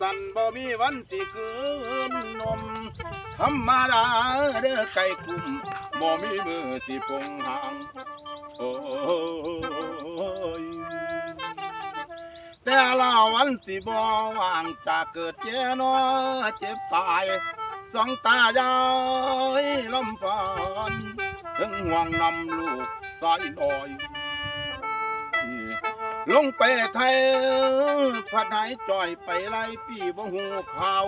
สันบ่มีวันที่คืนนมธรรมดาเด้อไก่กุ้มบ่มีมือสิปงหางโอ้ยแต่ละวันสิบ่ว่างจะเกิดเจนอเจ็บตายสองตายายลำปานถึงห่วงนำลูกสายน้อย ลงไปไทยพัดหายจ่อยไปไล่ปีบ่หูข่าว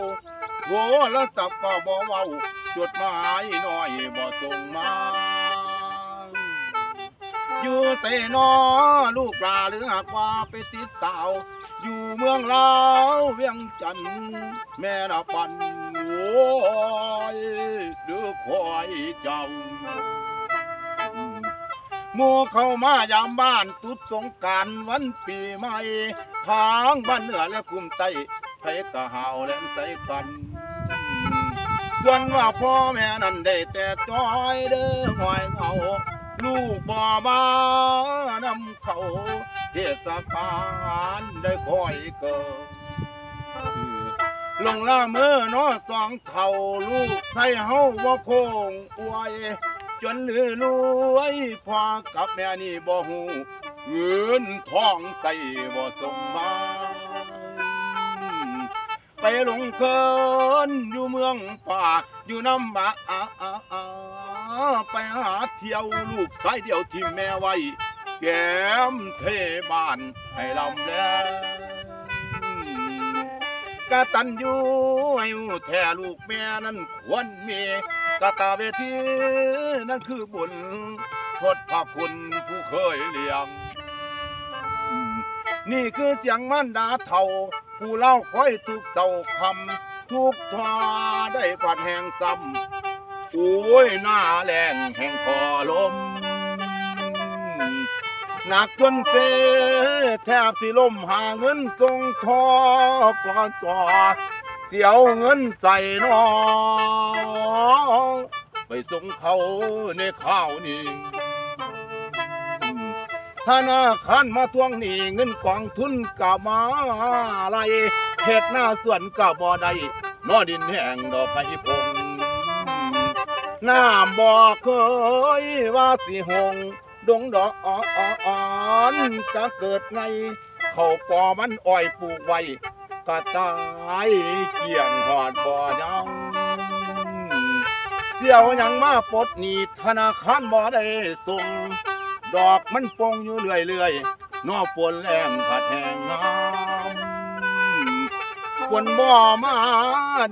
โหแล้วสับก็บ่เว้าจดหมายน้อยบ่ส่งมา อยู่เตนอลูกปลาหรือหากว่าไปติดสาว อยู่เมืองลาวเวียงจันทน์แม่นาปันโอ้ยดือคอยเจ้า หมู่เข้ามายามบ้านตุดสงกรารวันปีใหม่ทางบ้านเหนือและคุมใต้ไผกะหาวแหลมใส่กัน ส่วนว่าพ่อแม่นั้นได้แต่จอยเด้อหอยเขาลูกบ่มานำเขาเทศกาลได้คอยเกิด ลงละเมื่อน้อสองเท่าลูกใส่เฮาว่าโคงอวย จนเลือรวยพอกับแม่นี่บ่หูเงินทองใส่บ่สมมาไปหลงเคินอยู่เมืองป่าอยู่น้ำบาไปหาเที่ยวลูกสายเดียวที่แม่ไว้ แก้มเทบ้านให้ลำแล้วกะตันอยู่ให้แท้ลูกแม่นั้นควรมี กตาเวทีนั่นคือบุญทดพระคุณผู้เคยเลี้ยง นี่คือเสียงมันดาเท่า ผู้เล่าคอยทุกเศร้าคำทุกทอได้ผัดแห่งซ้ำโอ้ยหน้าแรงแห่งคอลมหนักจนเตแทบสิล่มหาเงินทรงทอก่อนต่อ เสียวเงินใส่น้องไปส่งเขาในข้าวนี้ธนาคารมาทวงหนี้เงินกองทุนกะมาอะไหลเฮ็ดหน้าส่วนกะบ่ได้นอดินแห้งดอกไผ่พงน้ำบอกเคยว่าสิหง ดงดอกอ่อนก็เกิดไง เขาปอมันอ้อยปลูกไว้ ก็ตายเกี่ยงหอดบ่อยังเสี่ยวยังมาปลดหนีธนาคารบ่ได้ส่ง ดอกมันปงอยู่เรื่อยๆนอฝนแรงผัดแห้งงามฝนบ่อมา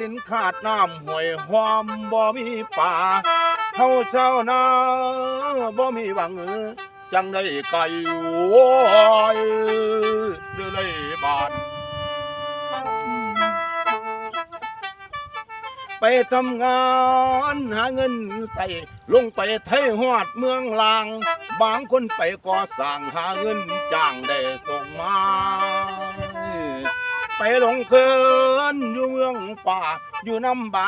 ดินขาดน้ำห้วยหอมบ่มีป่าเฮาเจ้านาบ่มีหวังเออจังได้ไก่โว้ยเดือเลยบาน ไปทำงานหาเงินใส่ลงไปไทยหอดเมืองลาง บางคนไปก่อสร้างหาเงินจ้างได้ส่งมา ไปลงเกินอยู่เมืองป่าอยู่น้ำบา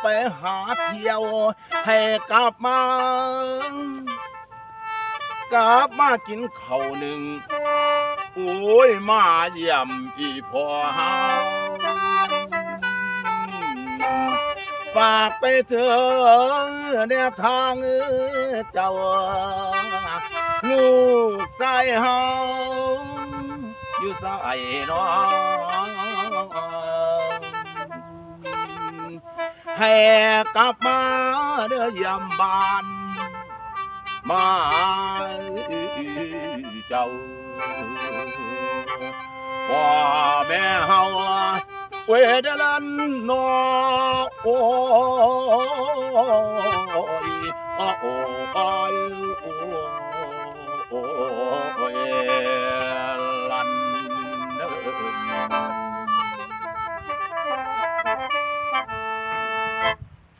ไปหาเที่ยวให้กลับมากลับมากินข้าวหนึ่ง โอ้ยมาเยี่ยมอีพ่อฮา ฝากไปเถอะแนวทางเจ้า ลูกชายเฮาอยู่สายน้องให้กลับมาเด้อยยมบานมาเจ้าพ่อแม่เฮาเวดลันนอโอ้ยโอ้โอ้ย